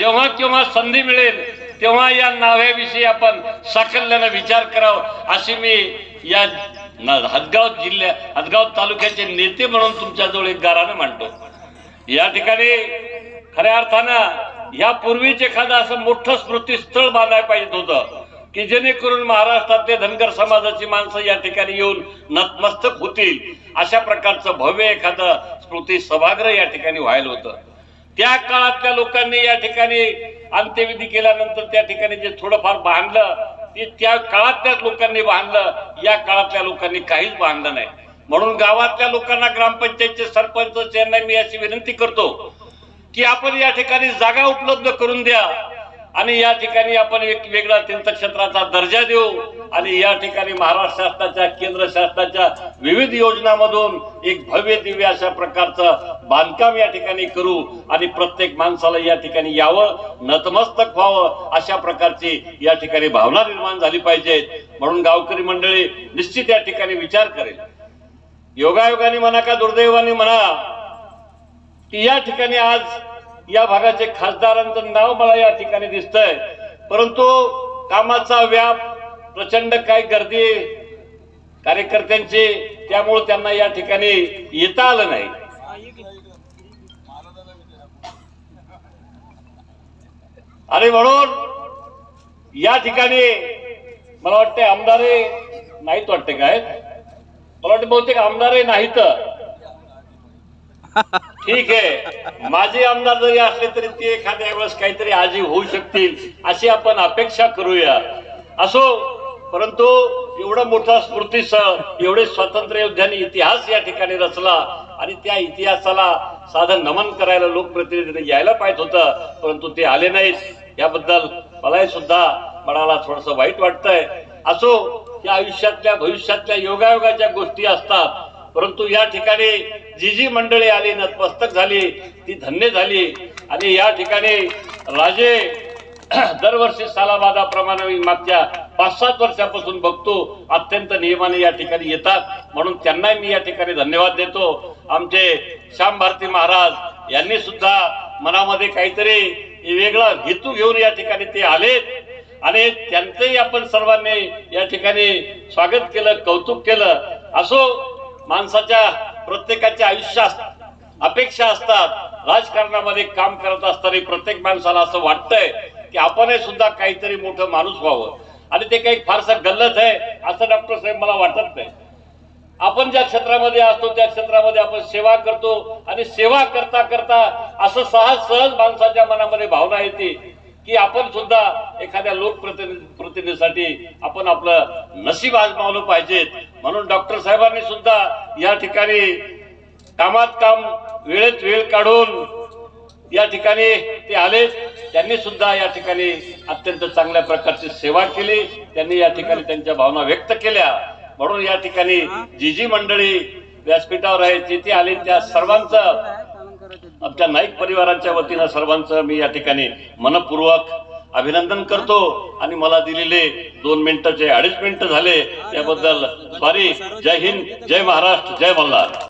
जेव्हा केव्हा संधी मिळेल तेव्हा या नाव्याविषयी आपण साकल्यानं विचार करावा. अशी मी या हदगाव जिल्ह्या हदगाव तालुक्याचे नेते म्हणून तुमच्याजवळ एक गारानं मांडतो. या ठिकाणी खऱ्या अर्थानं यापूर्वीच एखादं असं मोठं स्मृतीस्थळ बांधायला पाहिजे होतं की जेणेकरून महाराष्ट्रातले धनगर समाजाची माणसं या ठिकाणी येऊन नतमस्तक होतील. अशा प्रकारचं भव्य एखादं स्मृती सभागृह या ठिकाणी व्हायला होतं. त्या काळातल्या लोकांनी या ठिकाणी अंत्यविधी केल्यानंतर त्या ठिकाणी जे थोडंफार बांधलं ते त्या काळातल्या लोकांनी बांधलं या काळातल्या लोकांनी काहीच बांधलं नाही. म्हणून गावातल्या लोकांना ग्रामपंचायतचे सरपंच यांना मी अशी विनंती करतो की आपण या ठिकाणी जागा उपलब्ध करून द्या. आणि या ठिकाणी आपण एक वेगळा तीर्थक्षेत्राचा दर्जा देऊ आणि या ठिकाणी महाराष्ट्र शासनाच्या केंद्र शासनाच्या विविध योजनामधून एक भव्य दिव्य अशा प्रकारचं बांधकाम या ठिकाणी करू आणि प्रत्येक माणसाला या ठिकाणी यावं नतमस्तक व्हावं अशा प्रकारची या ठिकाणी भावना निर्माण झाली पाहिजे. म्हणून गावकरी मंडळी निश्चित या ठिकाणी विचार करेल. योगायोगाने म्हणा का दुर्दैवाने म्हणा की या ठिकाणी आज या भागाचे खासदारांचं नाव मला या ठिकाणी दिसतंय. परंतु कामाचा व्याप प्रचंड काय गर्दी कार्यकर्त्यांची त्यामुळे त्यांना या ठिकाणी येता आलं नाही. आणि म्हणून या ठिकाणी मला वाटते आमदारे नाहीत वाटते काय? मला वाटते बहुतेक आमदारही नाहीत. ठीक आहे. माझे आमदार जरी असले तरी ते एखाद्या वेळेस काहीतरी आजी होऊ शकतील अशी आपण अपेक्षा करूया. असो परंतु एवढा मोठा स्मृतीसह एवढे स्वातंत्र्य योद्ध्यांनी इतिहास या ठिकाणी रचला आणि त्या इतिहासाला साधं नमन करायला लोकप्रतिनिधीने यायला पाहिजे होतं परंतु ते आले नाहीत. याबद्दल मलाही सुद्धा मनाला थोडस वाईट वाटतंय. असो या आयुष्यातल्या भविष्यातल्या योगायोगाच्या गोष्टी असतात परंतु या ठिकाणी जी जी मंडळी आली नतमस्तक झाली ती धन्य झाली. आणि या ठिकाणी राजे दरवर्षी सालाबादाप्रमाणे मी मागच्या पाच सात वर्षापासून बघतो अत्यंत नियमाने या ठिकाणी येतात. म्हणून त्यांनाही मी या ठिकाणी धन्यवाद देतो. आमचे श्याम भारती महाराज यांनी सुद्धा मनामध्ये काहीतरी वेगळा हेतू घेऊन या ठिकाणी ते आलेत. आणि त्यांचंही आपण सर्वांनी या ठिकाणी स्वागत केलं कौतुक केलं. असो माणसाच्या प्रत्येकाच्या आयुष्यात अपेक्षा असतात. राजकारणामध्ये काम करत असताना प्रत्येक माणसाला असं वाटतंय की आपणही सुद्धा काहीतरी मोठं माणूस व्हावं. आणि ते काही फारसं गल्लत आहे असं डॉक्टर साहेब मला वाटत नाही. आपण ज्या क्षेत्रामध्ये असतो त्या क्षेत्रामध्ये आपण सेवा करतो. आणि सेवा करता करता असं सहज सहज माणसाच्या मनामध्ये भावना येते की आपण सुद्धा एखाद्या लोकप्रतिनिधी प्रतिनिधीसाठी आपण आपलं नशीब आजमावलं पाहिजेत. म्हणून डॉक्टर साहेबांनी सुद्धा या ठिकाणी कामात काम वेळेत वेळ काढून या ठिकाणी ते आले. त्यांनी सुद्धा या ठिकाणी अत्यंत चांगल्या प्रकारची सेवा केली. त्यांनी या ठिकाणी त्यांच्या भावना व्यक्त केल्या. म्हणून या ठिकाणी जी जी मंडळी व्यासपीठावर आहे तिथे आले त्या सर्वांचं आमच्या नाईक परिवारांच्या वतीनं सर्वांचं मी या ठिकाणी मनपूर्वक अभिनंदन करतो आणि मला दिलेले दोन मिनिटाचे अडीच मिनिटं झाले त्याबद्दल सॉरी जय हिंद जय महाराष्ट्र जय मल्हार